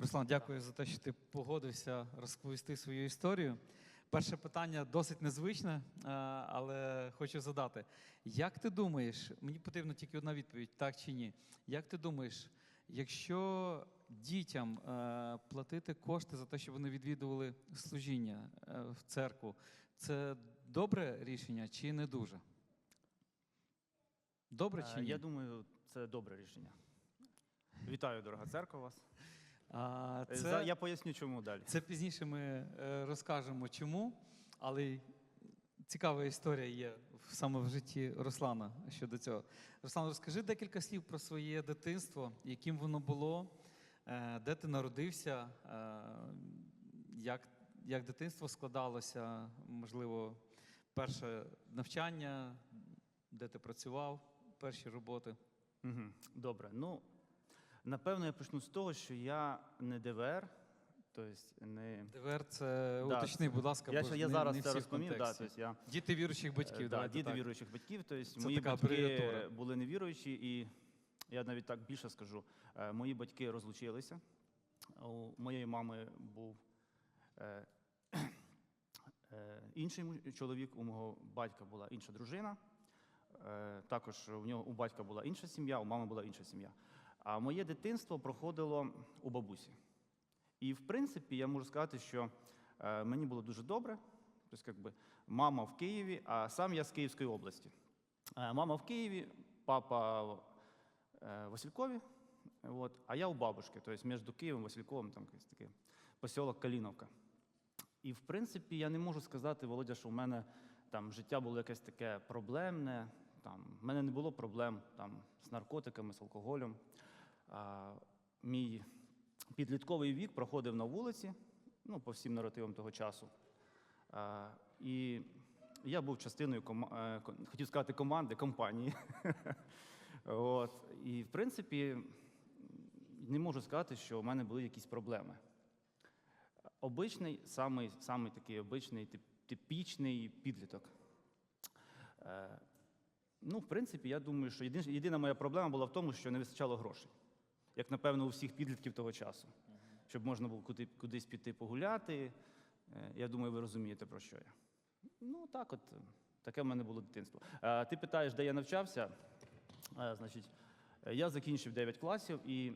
Руслан, дякую за те, що ти погодився розповісти свою історію. Перше питання досить незвичне, е, але хочу задати. Як ти думаєш, мені потрібна тільки одна відповідь, так чи ні? Як ти думаєш, якщо дітям е, платити кошти за те, щоб вони відвідували служіння е, в церкву, це добре рішення чи не дуже? Добре чи ні? Я думаю, це добре рішення. Вітаю, дорога церква вас. А, Е, це... Я поясню, чому далі. Це пізніше ми е, розкажемо чому, але цікава історія є саме в житті Руслана щодо цього. Руслан, розкажи декілька слів про своє дитинство, яким воно було, е, де ти народився, як, як дитинство складалося, можливо, перше навчання, де ти працював, перші роботи. Добре. Ну, напевно, я почну з того, що я не ДВР, тобто не. ДВР, це Да, уточни, будь ласка, Я, бо я не- зараз не це розповім. Да, тобто я, Діти віруючих батьків, Е, да, діти так. віруючих батьків. Тобто Це мої така батьки абревіатура. були невіруючі, і я навіть так більше скажу. Е, Мої батьки розлучилися. У моєї мами був е, е, інший чоловік, у мого батька була інша дружина. Е, Також у нього у батька була інша сім'я, у мами була інша сім'я. А моє дитинство проходило у бабусі. І в принципі, я можу сказати, що е, мені було дуже добре. Тобто, як би, мама в Києві, а сам я з Київської області. Е, мама в Києві, папа в е, Василькові, от, а я у бабушки, тобто між Києвом і Васильковим, там такий посілок Каліновка. І в принципі, я не можу сказати, Володя, що в мене там життя було якесь таке проблемне. Там, в мене не було проблем там, з наркотиками, з алкоголем. Мій підлітковий вік проходив на вулиці, ну, по всім наративам того часу. І я був частиною е, хотів сказати команди, компанії. От. І, в принципі, не можу сказати, що в мене були якісь проблеми. Обичний, самий, самий такий обичний, типічний підліток. Е, ну, в принципі, я думаю, що єдина моя проблема була в тому, що не вистачало грошей. Як, напевно, у всіх підлітків того часу. Щоб можна було куди, кудись піти погуляти. Е, я думаю, ви розумієте, про що я. Ну, так от, таке в мене було дитинство. Ти питаєш, де я навчався? Значить, я закінчив 9 класів, і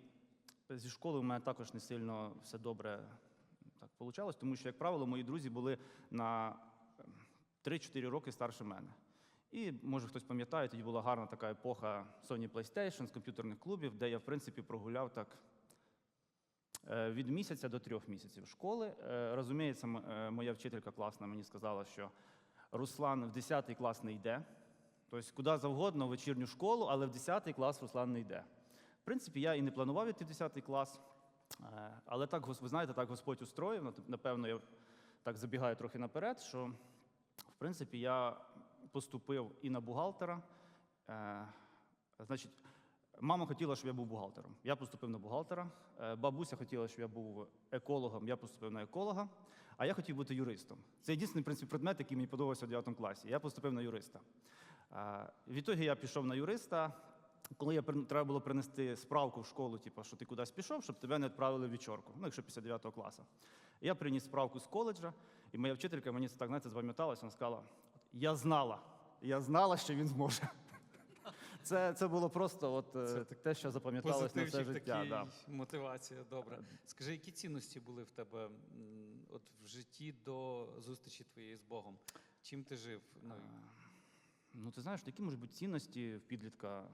зі школи у мене також не сильно все добре так вийшло, тому що, як правило, мої друзі були на е, 3-4 роки старше мене. І, може, хтось пам'ятає, тоді була гарна така епоха Sony PlayStation з комп'ютерних клубів, де я, в принципі, прогуляв так е, від місяця до трьох місяців школи. Е, Розуміється, е, моя вчителька класна мені сказала, що Руслан в 10 клас не йде. Тобто, куди завгодно в вечірню школу, але в 10 клас Руслан не йде. В принципі, я і не планував йти в 10 клас, але так, ви знаєте, так Господь устроїв. Напевно, я так забігаю трохи наперед, що в принципі я поступив і на бухгалтера. Е, Значить, мама хотіла, щоб я був бухгалтером. Я поступив на бухгалтера. Е, Бабуся хотіла, щоб я був екологом, я поступив на еколога. А я хотів бути юристом. Це єдиний в принципі, предмет, який мені подобався в 9 класі. Я поступив на юриста. Е, Відтоді я пішов на юриста. Коли я треба було принести справку в школу, типу, що ти кудись пішов, щоб тебе не відправили в вечірку, ну, якщо після 9 класу. Я приніс справку з коледжа, і моя вчителька мені так знаєте, запам'яталася, вона сказала: я знала, я знала, що він зможе. Це, це було просто от, е, те, що запам'яталося на все життя. такий, Да. мотивація, добре. Скажи, які цінності були в тебе от в житті до зустрічі твоєї з Богом? Чим ти жив? Ну, Ну, ти знаєш, які можуть бути цінності в підлітка,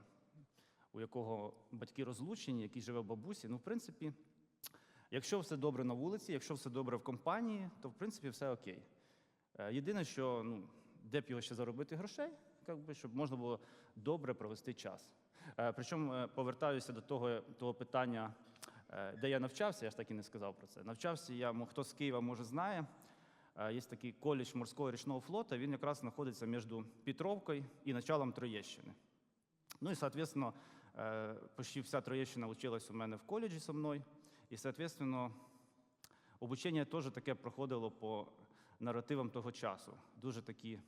у якого батьки розлучені, який живе в бабусі. Ну, в принципі, якщо все добре на вулиці, якщо все добре в компанії, то в принципі все окей. Е, Єдине, що ну, де б його ще заробити грошей, як би, щоб можна було добре провести час. Е, Причому е, повертаюся до того, того питання, е, де я навчався, я ж так і не сказав про це. Навчався я, хто з Києва може знає. Є такий коледж морського річного флоту, він якраз знаходиться між Петровкою і началом Троєщини. Ну і, соответственно, почти вся Троєщина училась у мене в коледжі зі мною. І, соответственно, обучення теж таке проходило по наративам того часу. Дуже такі,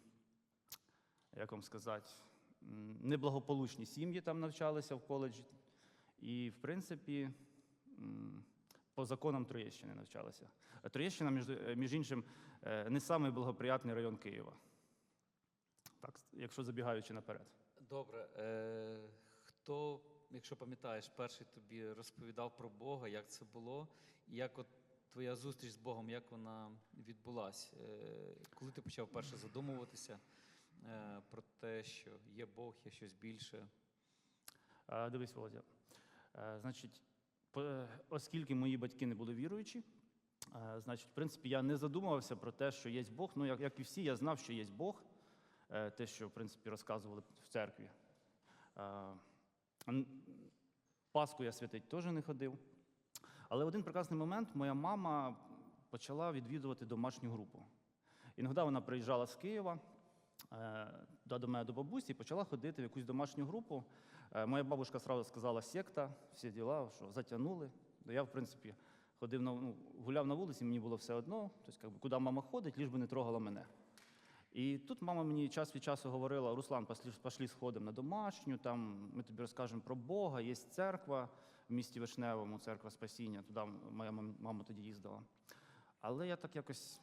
як вам сказати, неблагополучні сім'ї там навчалися в коледжі. І, в принципі, по законам Троєщини навчалися. Троєщина, між, між іншим, е, не самий благоприятний район Києва. Так, якщо забігаючи наперед. Добре. Е, хто, якщо пам'ятаєш, перший тобі розповідав про Бога, як це було, і як от твоя зустріч з Богом, як вона відбулась? Е, коли ти почав перше задумуватися про те, що є Бог, є щось більше? Е, Дивись, Володя. Е, Значить, е, оскільки мої батьки не були віруючі, е, значить, в принципі, я не задумувався про те, що є Бог. Ну, як, і всі, я знав, що є Бог, е, те, що, в принципі, розказували в церкві. Е, Пасху я святить теж не ходив. Але в один прекрасний момент моя мама почала відвідувати домашню групу. Іноді вона приїжджала з Києва е, до до мене до бабусі і почала ходити в якусь домашню групу. Е, Моя бабушка сразу сказала секта, всі діла, що затягнули. Я, в принципі, ходив на ну, гуляв на вулиці, мені було все одно. Тобто, куди мама ходить, ліж би не трогала мене. І тут мама мені час від часу говорила: Руслан, пошли, сходимо на домашню, там ми тобі розкажемо про Бога, є церква в місті Вишневому, церква Спасіння. Туди моя мама тоді їздила. Але я так якось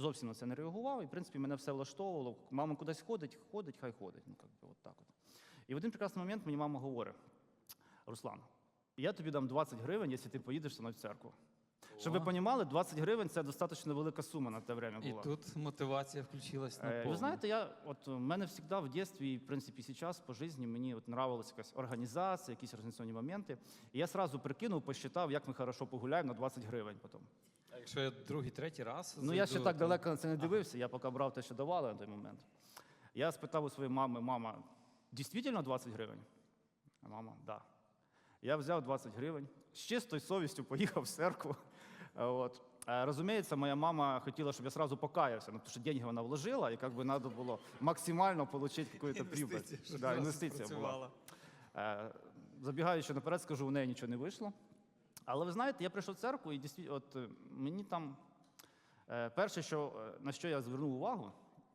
зовсім на це не реагував, і в принципі мене все влаштовувало. Мама кудись ходить, ходить, хай ходить. Ну, как би, от так от. І в один прекрасний момент мені мама говорить: Руслан, я тобі дам 20 гривень, якщо ти поїдеш зі мною в церкву. Щоб ви розуміли, 20 гривень це достатньо велика сума на те время І тут мотивація включилась на Е, Ви знаєте, я от у мене завжди в дитинстві і в принципі зараз по житті мені от нравилась якась організація, якісь організаційні моменти. І я сразу прикинув, посчитав, як ми хорошо погуляємо на 20 гривень потім. А якщо я другий, третій раз. Ну я ще зайду, так то- далеко на це не дивився, я поки брав те, що давали на той момент. Я спитав у своєї мами, мама, дійсно 20 гривень? А мама, да. Я взяв 20 гривень, з чистою совістю поїхав в церкву. Е, От. Е, Розуміється, моя мама хотіла, щоб я сразу покаявся, ну, тому що деньги вона вложила, і як би треба було максимально отримати якусь прибыль. Інвестиція, щоб Да, зразу інвестиція була. спрацювала. Е, Забігаючи наперед, скажу, у неї нічого не вийшло. Але ви знаєте, я прийшов в церкву, і дійсно, от е, мені там е, перше, що, е, на що я звернув увагу,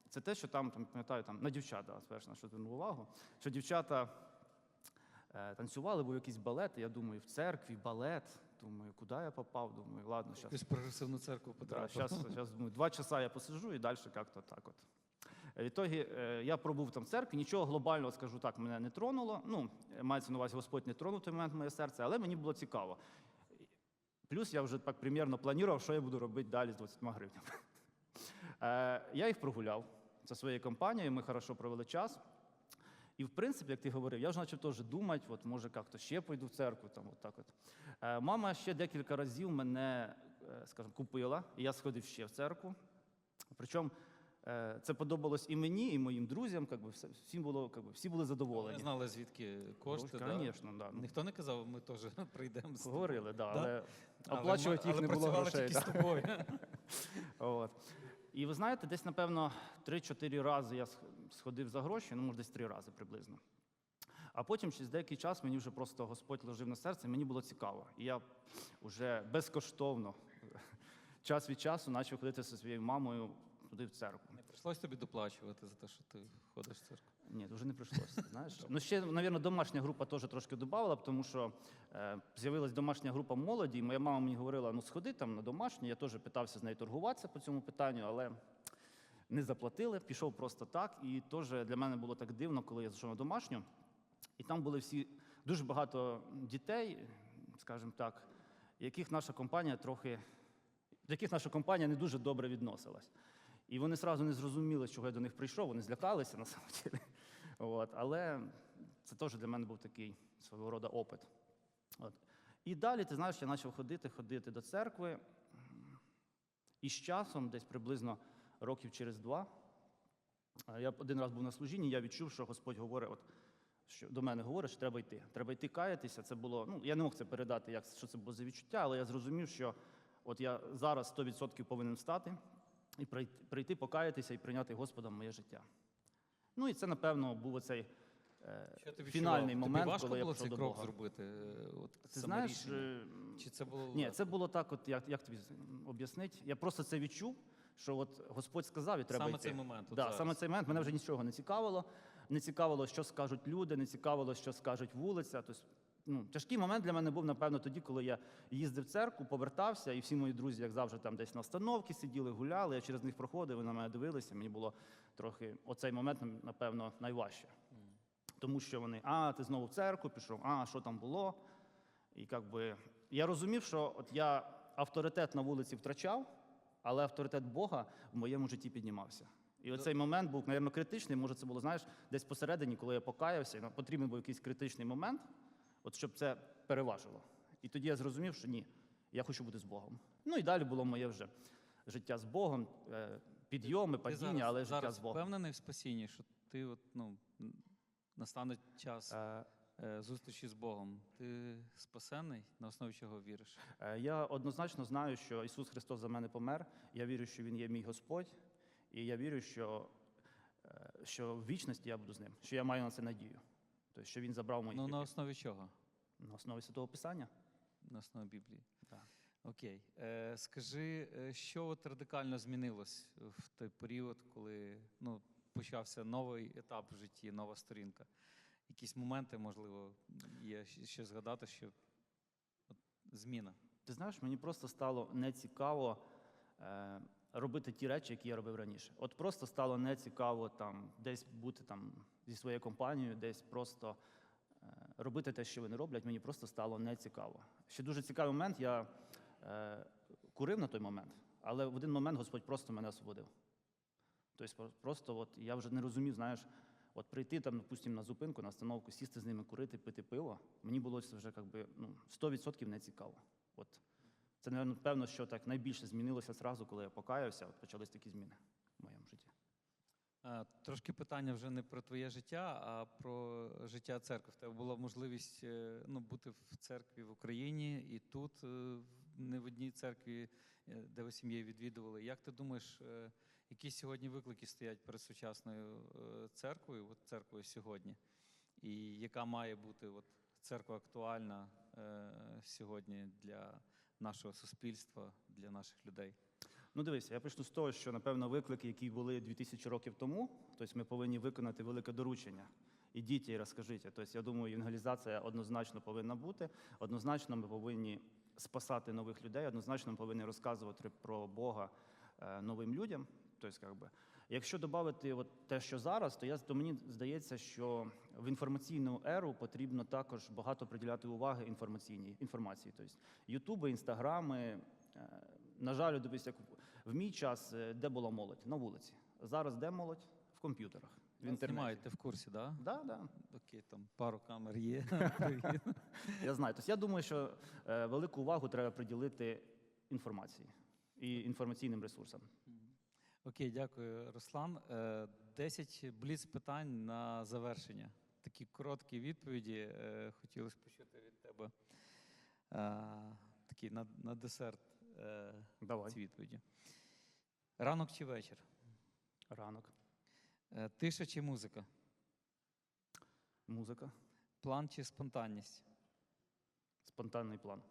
це те, що там, там пам'ятаю, там на дівчата, перше, на що звернув увагу, що дівчата е, танцювали, був якийсь балет, і я думаю, в церкві балет. Думаю, куди я попав? Думаю, ладно, зараз. Якусь прогресивну церкву потрапив. сейчас, сейчас думаю, два часа я посижу і далі як-то так от. В ітогі я пробув там в церкві, нічого глобального, скажу так, мене не тронуло. Ну, мається на увазі, Господь не тронув той момент моє серце, але мені було цікаво. Плюс я вже так примірно планував, що я буду робити далі з 20 гривнями. Е, Я їх прогуляв за своєю компанією, ми хорошо провели час. І в принципі, як ти говорив, я вже почав теж думати, от може як-то ще пойду в церкву. Там, от так от. Е, Мама ще декілька разів мене, е, скажімо, купила, і я сходив ще в церкву. Причому це подобалось і мені, і моїм друзям. Как би, все- всім було, как би, всі були Вони задоволені. знали, звідки кошти. да? Звісно, да. ну, Ніхто не казав, ми теж прийдемо з. Говорили, да, Да? але Але оплачувати ми- їх але не було грошей. тільки да. з тобою. От. І ви знаєте, десь, напевно, 3-4 рази я сх- сходив за гроші, ну, може, десь 3 рази приблизно. А потім, через деякий час, мені вже просто Господь ложив на серце, мені було цікаво. І я вже безкоштовно час від часу почав ходити зі своєю мамою туди в церкву. Не прийшлось тобі доплачувати за те, що ти ходиш в церкву. Ні, вже не прийшлося. Знаєш, ну ще, мабуть, домашня група теж трошки додавала, тому що е, з'явилась домашня група молоді, і моя мама мені говорила: ну сходи там на домашню. Я теж питався з нею торгуватися по цьому питанню, але не заплатили. Пішов просто так. І теж для мене було так дивно, коли я зайшов на домашню. І там були всі дуже багато дітей, скажімо так, яких наша компанія трохи, до яких наша компанія не дуже добре відносилась. І вони одразу не зрозуміли, чого я до них прийшов, вони злякалися на самом деле. От. Але це теж для мене був такий свого роду опит. От. І далі, ти знаєш, я почав ходити, ходити до церкви. І з часом, десь приблизно років через два, е, я один раз був на служінні, я відчув, що Господь говорить, от, що до мене говорить, що треба йти. Треба йти каятися. Це було, ну, я не мог це передати, як, що це було за відчуття, але я зрозумів, що от я зараз 100% повинен встати і прийти, покаятися і прийняти Господом моє життя. Ну і це, напевно, був оцей е, Що ти фінальний відчував? момент, Тобі важко коли я було пішов цей до крок Бога. зробити? е, От, Ти знаєш, е, Чи це було ні, це було так, от як, як тобі об'яснити? Я просто це відчув, що от Господь сказав, і треба саме йти. цей момент? от Да, зараз. саме цей момент мене вже нічого не цікавило. Не цікавило, що скажуть люди, не цікавило, що скажуть вулиця. Тобто ну, тяжкий момент для мене був, напевно, тоді, коли я їздив в церкву, повертався, і всі мої друзі, як завжди, там десь на остановці сиділи, гуляли. Я через них проходив, вони на мене дивилися. Мені було трохи оцей момент, напевно, найважче. Тому що вони, а, ти знову в церкву пішов, а що там було? І як би я розумів, що от я авторитет на вулиці втрачав, але авторитет Бога в моєму житті піднімався. І оцей момент був, мабуть, критичний. Може, це було, знаєш, десь посередині, коли я покаявся, потрібен був якийсь критичний момент, от щоб це переважило. І тоді я зрозумів, що ні, я хочу бути з Богом. Ну і далі було моє вже життя з Богом, е, підйоми, Ти падіння, зараз, але життя зараз з Богом. впевнений в спасінні, що ти от, ну, настане час Е, е, зустрічі з Богом. Ти спасений, на основі чого віриш? Е, Я однозначно знаю, що Ісус Христос за мене помер. Я вірю, що Він є мій Господь, і я вірю, що, що в вічності я буду з ним, що я маю на це надію. Тобто, що Він забрав мої Ну, на основі чого? на основі Святого Писання. На основі Біблії. Так. Окей. Е, скажи, е, що от радикально змінилось в той період, коли ну, почався новий етап в житті, нова сторінка? Якісь моменти, можливо, є ще згадати, що от, зміна. Ти знаєш, мені просто стало нецікаво е, робити ті речі, які я робив раніше. От просто стало нецікаво там десь бути там зі своєю компанією, десь просто е, робити те, що вони роблять. Мені просто стало нецікаво. Ще дуже цікавий момент. Я е, курив на той момент, але в один момент Господь просто мене освободив. Тобто, просто от я вже не розумів, знаєш. От прийти там, допустим, на зупинку, на остановку, сісти з ними, курити, пити пиво, мені було це вже як би, ну, 100% не цікаво. Це, напевно, що так найбільше змінилося зразу, коли я покаявся, от почались такі зміни в моєму житті. Трошки питання вже не про твоє життя, а про життя церкви. В тебе була можливість е, ну, бути в церкві в Україні і тут, е, не в одній церкві, е, де ви сім'єю відвідували. Як ти думаєш, які сьогодні виклики стоять перед сучасною церквою, от церквою сьогодні? І яка має бути от, церква актуальна сьогодні для нашого суспільства, для наших людей? Ну, дивися, я почну з того, що, напевно, виклики, які були 2000 років тому, тобто ми повинні виконати велике доручення. Ідіть і розкажіть. Тобто, я думаю, евангелізація однозначно повинна бути. Однозначно, ми повинні спасати нових людей, однозначно ми повинні розказувати про Бога е, новим людям. Тобто, як би, якщо додати те, що зараз, то я то мені здається, що в інформаційну еру потрібно також багато приділяти уваги інформаційній інформації. Тобто, Ютуби, інстаграми. е, На жаль, дивись, як в мій час, е, де була молодь? На вулиці. Зараз де молодь? В комп'ютерах, в інтернеті. ти в курсі, так? Да? Да, да. Окей, там пару камер є. Я знаю. Тобто я думаю, що е, велику увагу треба приділити інформації і інформаційним ресурсам. Окей, дякую, Руслан. Десять бліц питань на завершення. Такі короткі відповіді. е, Хотілося почути від тебе. Е, Такі на, на десерт е, Давай. ці відповіді. Ранок чи вечір? Ранок, Е, Тиша чи музика? музика, План чи спонтанність? спонтанний план.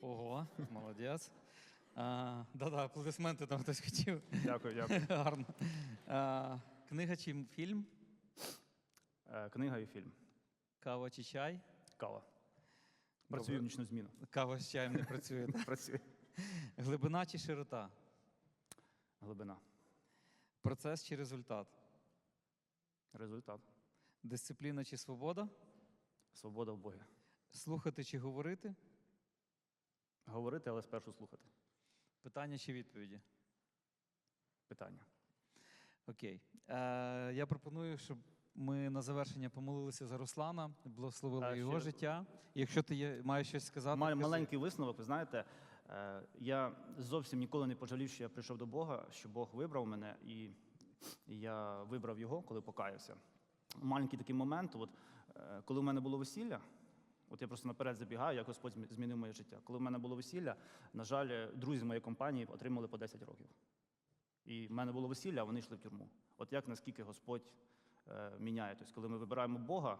Ого, молодець. Да-да, аплодисменти там хтось хотів. Дякую, дякую. Гарно. А, Книга чи фільм? Е, Книга і фільм. Кава чи чай? Кава. Працюю в нічну зміну. Кава з чаєм не працює. Працюю. Глибина чи широта? Глибина. Процес чи результат? Результат. Дисципліна чи свобода? Свобода в Богі. Слухати чи говорити? Говорити, але спершу слухати. Питання чи відповіді? Питання. Окей. Е, я пропоную, щоб ми на завершення помолилися за Руслана, благословили А, його ще- життя. Якщо ти є, маєш щось сказати, Маю кажи. маленький висновок. Ви знаєте, е, я зовсім ніколи не пожалів, що я прийшов до Бога, що Бог вибрав мене, і я вибрав його, коли покаявся. Маленький такий момент, от, е, коли в мене було весілля, от я просто наперед забігаю, як Господь змінив моє життя. Коли в мене було весілля, на жаль, друзі з моєї компанії отримали по 10 років. І в мене було весілля, а вони йшли в тюрму. От як наскільки Господь міняє. Тобто, коли ми вибираємо Бога,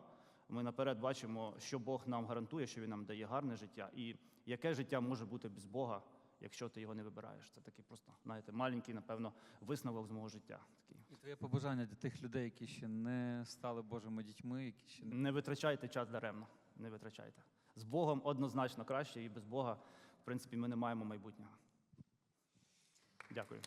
ми наперед бачимо, що Бог нам гарантує, що Він нам дає гарне життя, і яке життя може бути без Бога, якщо ти його не вибираєш. Це такий просто, знаєте, маленький, напевно, висновок з мого життя. Такий. І твоє побажання для тих людей, які ще не стали Божими дітьми, які ще не Не витрачайте час даремно. не витрачайте. З Богом однозначно краще, і без Бога, в принципі, ми не маємо майбутнього. Дякую.